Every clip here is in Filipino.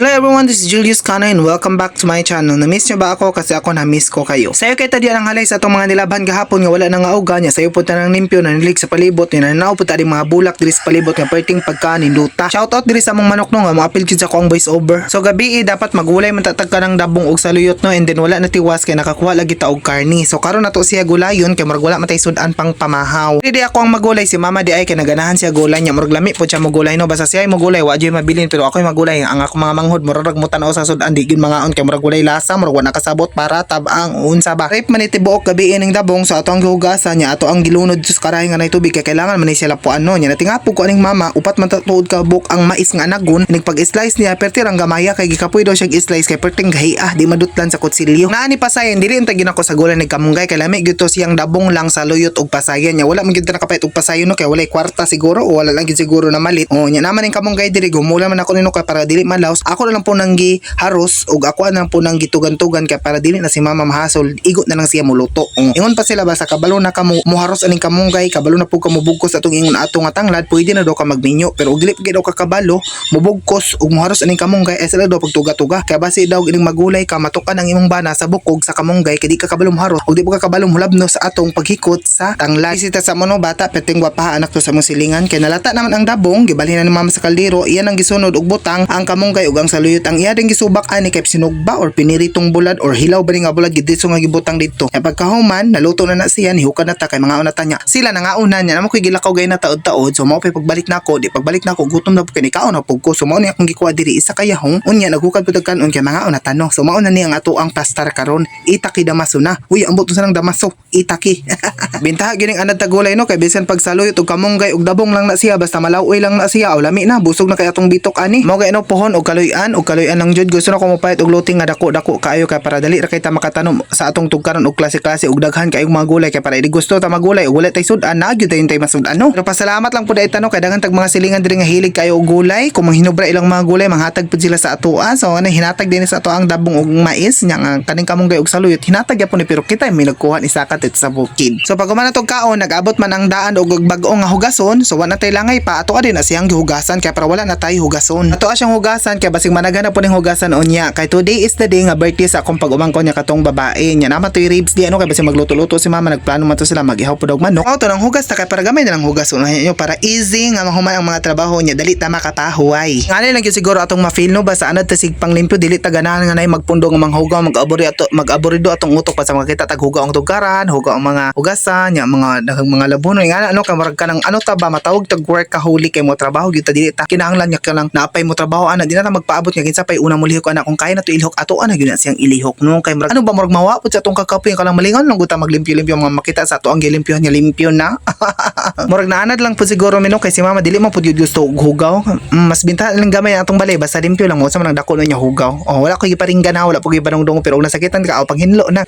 Hello everyone, this is Julius Cano and welcome back to my channel. Na-miss nyo ba ako? Kasi ako na-miss ko kayo. Sa'yo kay tadi ang halay sa itong mga nilaban gahapon nga wala nang auga niya. Sa'yo punta ng limpyo na nilig sa palibot niya. Nananaw punta rin mga bulak diri sa palibot nga perting pagkanin luta. Shoutout diri sa mong manok no nga mga apil sa ko ang voice over. So gabi eh, dapat magulay man tatag ka ng dabong og saluyot no and then wala na tiwas kay nakakuha lagi ta og karni. So karon nato siya gulayon kay murag wala matay sudan pang pamahaw. Dili ako ang magulay si mama di ay kay naganahan siya gulay niya murag lami po siya mo gulay no basta siya ay mo gulay wa jud mabilin pero ako magulay ang ako mga manghod murag mo tanaw sa sudan di gid mga on kay murag gulay lasa murag wa nakasabot para tabang unsa ba. Rip man iti buok gabi ining dabong so ato ang gihugasan niya ato ang gilunod sa karahay nga nay tubig kay kailangan man sila po ano niya natingapog ko aning mama upat man tuod ka buok ang mais nga anagon inig pag slice niya perti ang gamaya kay gikapoy daw siya slice kay perting gahiah di madutlan sa kutsilyo. Naani pasayan dili unta ginako sa gulay ni kamunggay kay lami gyud to siyang dabong lang sa luyot og pasayan niya wala man gyud nakapait og pasayon no kay walay kwarta siguro o wala lang gyud siguro na malit. O nya naman ning kamunggay diri gumula man ako nino kay para dili malaos ako na lang po nang giharos og ako na lang po nang gitugan-tugan kay para dili na si mama mahasol igot na lang siya muluto. O, ingon pa sila basta kabalo na ka mo muharos aning kamunggay kabalo na po ka mubugkos atong ingon ato nga tanglad pwede na daw ka magminyo pero og gyud daw ka kabalo mubugkos og muharos aning kamunggay ay sila daw pagtuga-tuga. Kay basi daw ining magulay ka matukan ang imong bana sa bukog sa kamunggay kay di ka kabalo muharos og di ka kabalo mulabno sa atong paghikot sa tanglad. Isita sa mono bata peteng gwapaha anak to sa mong silingan. Kay nalata naman ang dabong gibalhin na ni mama sa kaldero iyan ang gisunod og butang ang kamunggay ug ang saluyot ang iya ding gisubak ani kay sinugba or piniritong bulad or hilaw ba rin nga bulad giditso nga gibutang dito kay pagkahuman naluto na na siya nihukan na ta kay mga una ta sila na nga una niya namo koy gilakaw gay na taod-taod so mao pay pagbalik nako di pagbalik nako gutom na po kay nikaon na pug ko so mao ni akong gikuha diri isa kayahong unya naghukad pud kanon kay mga una tanong so mao na ni ang ato ang pastar karon itaki damaso na. Uy ambot sa nang damaso itaki bintaha gining anad tagulay no? Kay bisan pagsaluyot og kamunggay og dabong lang na siya basta malawoy lang na siya o lami na busog na kay atong bitok ani. Mao gay no pohon og kaluyan og kaluyan lang jud. Gusto na ko mopayat og luting nga dako-dako kaayo kay para dali ra kay ta makatanom sa atong tugkaron og klase-klase og daghan kay mga gulay kay para idi gusto ta magulay og wala tay sudan na tayo tay masudan no? Pero pasalamat lang pud tanong kay daghan tag mga silingan diri nga hilig kayo og gulay. Kung manghinubra ilang mga gulay manghatag pud sila sa atoa so ano hinatag din sa ato ang dabong og mais nya nga kaning kamunggay og saluyot. Hinatag gyapon ni pero kita may nagkuha ni sakat sa bukid. So pag natog kaon nag-abot man ang daan og bag-o nga hugason. So wala tay langay pa. Ato din na siyang gihugasan kay para wala na tayo hugason. Ato siyang hugasan kay basig managana po ning hugasan unya. Kay today is the day nga birthday sa akong pag-umangkon niya katong babae nya naman toy ribs di ano kay basig magluto-luto si mama nagplano man to sila mag-ihaw og manok auto nang hugas ta kay para gamay na lang hugas unahin nyo para easy nga mahumay ang mga trabaho niya. Dali ta makatahuay ngani lang gyud siguro atong ma-feel no? Basta anad ta sig panglimpyo dili ta ganahan nga nay magpundo nga manghugaw mag-abori ato mag-aborido atong utok pa sa makita tag hugaw ang tugkaran hugaw ang mga hugasan nya mga mga labuno nga ano ka marag ka ng ano ta ba matawag tag workaholic kay mo trabaho gyud ta dili ta kinahanglan nya ka lang naapay mo trabaho ana di na ta magpaabot nga kinsa pay una mo lihok ana kung kaya na to ilihok ato ana gyud siyang ilihok no? Kay marag ano ba murag mawapot sa atong kakapoy ka lang malingon lang guta maglimpyo-limpyo mga makita sa ato ang gilimpyo nya limpyo na. Murag naanad lang po siguro mino kay si mama dili mo pud gyud gusto og hugaw. Mm, mas binta lang gamay ang atong balay basta limpyo lang mo sa man dako na niya hugaw. Oh wala ko giparinggan na wala po gipanungdong pero og nasakitan ka o panghinlo na.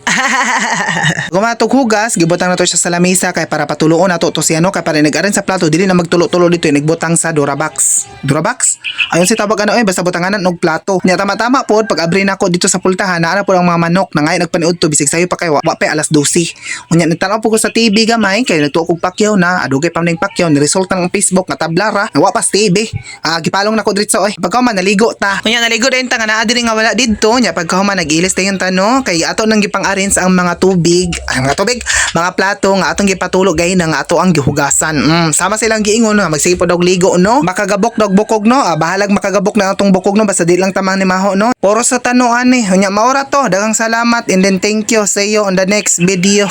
Gumatog hugas, gibutang na to siya sa lamesa kay para patuloon na to to siya no kay para nag-aran sa plato dili na magtulo-tulo dito eh, nagbutang sa Durabox. Durabox? Ayon si tawag ano eh basta butanganan og plato. Nya tama-tama pod pag abri nako dito sa pultahan naa po ang mga manok na ngay nagpaniud to bisig sayo pa kay wa, wa pa alas 12. Unya nagtanaw po ko sa TV gamay kay nagtuo kog pakyaw na adugay pa ning pakyaw ni resulta ng Facebook nga tablara na wa pa sa TV. Ah gipalong nako dito oy. Pagka man naligo ta. Unya naligo din ta nga naa diri nga wala didto nya pagka man nagilis tayon tano kay ato nang gipang-arrange ang mga tubig, ay mga tubig, mga plato nga atong gipatulog gay na nga ato ang gihugasan. Mm, sama silang giingon nga magsige pod og ligo no. Makagabok dog bukog no. Ah, bahalag makagabok na atong bukog no basta di lang tamang ni maho no. Puro sa tanuan ni. Unya maora to. Daghang salamat and then thank you. See you on the next video.